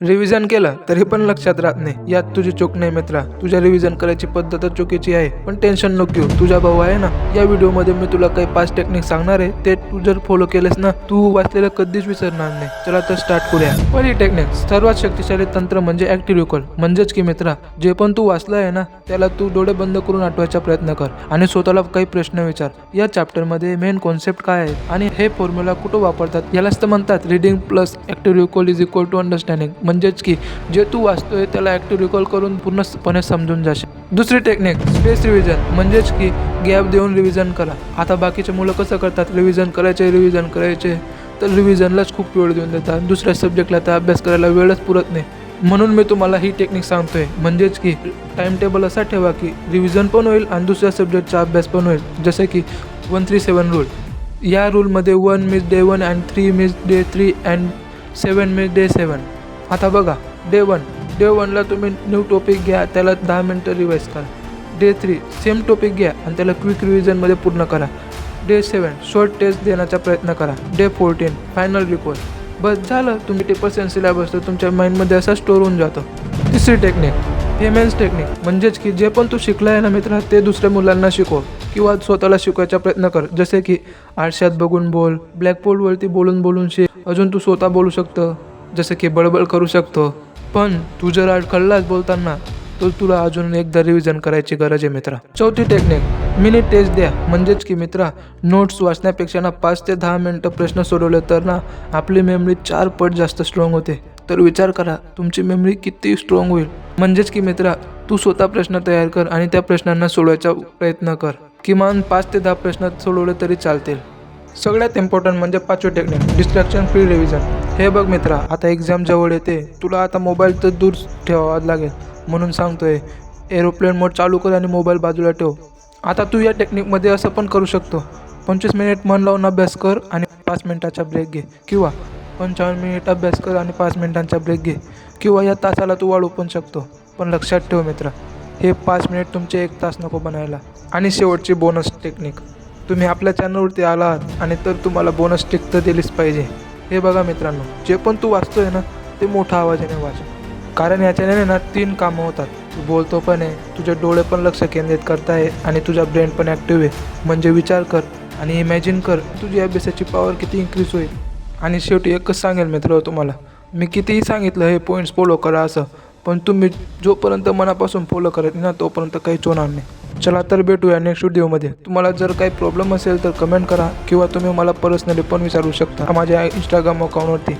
Revision केलं तरी पण लक्षात राहत नाही. यात तुझी चूक नाही मित्रा. तुझ्या रिव्हिजन करायची पद्धत चुकीची आहे. पण टेन्शन नको घेऊ. तुझा भाऊ आहे ना? या व्हिडिओमध्ये मी तुला काही पाच टेक्निक सांगणार आहे. ते तू जर फॉलो केलेस ना तू वाचलेलं कधीच विसरणार नाही. चला तर स्टार्ट करूया. पहिली टेक्निक सर्वात शक्तिशाली तंत्र म्हणजे ऍक्टिव्ह रिकॉल म्हणजेच की मित्रा जे पण तू वाचलं आहे ना त्याला तू डोळे बंद करून आठवायचा प्रयत्न कर आणि स्वतःला काही प्रश्न विचार. या चॅप्टरमध्ये मेन कॉन्सेप्ट काय आहे? आणि हे फॉर्म्युला कुठं वापरतात? यालाच तर म्हणतात reading plus active recall is equal to understanding म्हणजेच की जे तू वाचतोय त्याला ॲक्टिव रिकॉल करून पूर्णपणे समजून जाशील. दुसरी टेक्निक स्पेस रिव्हिजन म्हणजेच की गॅप देऊन रिव्हिजन करा. आता बाकीचे मुलं कसं करतात? रिव्हिजन करायचे रिव्हिजन करायचे. तर रिव्हिजनलाच खूप वेळ देऊन देतात. दुसऱ्या सब्जेक्टला तर अभ्यास करायला वेळच पुरत नाही. म्हणून मी तुम्हाला ही टेक्निक सांगतोय. म्हणजेच की टाइम टेबल असा ठेवा की रिव्हिजन पण होईल आणि दुसऱ्या सब्जेक्टचा अभ्यास पण होईल. जसे की वन थ्री सेवन रूल या रूलमध्ये one miss day one and three miss day three and seven miss day seven आता बघा डे वन डे वनला तुम्ही न्यू टॉपिक घ्या त्याला दहा मिनटं रिवाईज करा. डे थ्री सेम टॉपिक घ्या आणि त्याला क्विक रिव्हिजनमध्ये पूर्ण करा. डे सेवन शॉर्ट टेस्ट देण्याचा प्रयत्न करा. डे फोर्टीन फायनल रिकॉल बस झालं तुम्ही ते पर्सेंट सिलेबस तर तुमच्या माइंडमध्ये असा स्टोर होऊन जातो. तिसरी टेक्निक पेमेंट्स टेक्निक म्हणजेच की जे पण तू शिकला आहे ना मित्रा ते दुसऱ्या मुलांना शिकव किंवा स्वतःला शिकवायचा प्रयत्न कर. जसे की आरशात बघून बोल ब्लॅकबोर्डवरती बोलून बोलून शिक अजून तू स्वतः बोलू शकतं. जसं की बळबळ करू शकतो. पण तू जर अडखळलाच बोलताना तर तुला अजून एकदा रिव्हिजन करायची गरज आहे मित्रा. चौथी टेक्निक मिनिट टेस्ट द्या. म्हणजेच की मित्रा नोट्स वाचण्यापेक्षा ना पाच ते दहा मिनटं प्रश्न सोडवले तर ना आपली मेमरी चार पट जास्त स्ट्रॉंग होते. तर विचार करा तुमची मेमरी किती स्ट्रॉंग होईल. म्हणजेच की मित्रा तू स्वतः प्रश्न तयार कर आणि त्या प्रश्नांना सोडवायचा प्रयत्न कर. किमान पाच ते दहा प्रश्न सोडवले तरी चालतील. सगळ्यात इम्पॉर्टंट म्हणजे पाचवी टेक्निक डिस्ट्रॅक्शन फ्री रिव्हिजन हे बघ मित्रा आता एक्झाम जवळ येते. तुला आता मोबाईल तर दूर ठेवावा लागेल. म्हणून सांगतोय एरोप्लेन मोड चालू कर आणि मोबाईल बाजूला ठेव. आता तू या टेक्निकमध्ये असं पण करू शकतो. पंचवीस मिनिट मन लावून अभ्यास कर आणि पाच मिनिटाचा ब्रेक घे. किंवा पंचावन्न मिनिट अभ्यास कर आणि पाच मिनिटांचा ब्रेक घे. किंवा या तासाला तू वाढवू पण शकतो. पण लक्षात ठेव मित्रा हे पाच मिनिट तुमचे एक तास नको बनायला. आणि शेवटची बोनस टेक्निक तुम्ही आपल्या चॅनलवरती आलात आणि तर तुम्हाला बोनस टिक तर दिलीच पाहिजे. हे बघा मित्रांनो जे पण तू वाचतोय ना ते मोठा आवाजाने वाच. कारण याच्याने ना तीन कामं होतात. तू बोलतो पण आहे तुझे डोळे पण लक्ष केंद्रित करताय आणि तुझा ब्रेन पण ॲक्टिव्ह आहे. म्हणजे विचार कर आणि इमॅजिन कर तुझी अभ्यासाची पॉवर किती इन्क्रीज होईल. आणि शेवटी एकच सांगेल मित्र तुम्हाला मी कितीही सांगितलं हे पॉईंट्स फॉलो करा असं पण तुम्ही जोपर्यंत मनापासून फॉलो करत नाही ना तोपर्यंत काहीच होणार नाही. चला तर भेटूया नेक्स्ट व्हिडिओमध्ये तुम्हाला जर काही प्रॉब्लेम असेल तर कमेंट करा किंवा तुम्ही मला पर्सनली पण विचारू शकता माझ्या इंस्टाग्राम अकाउंटवरती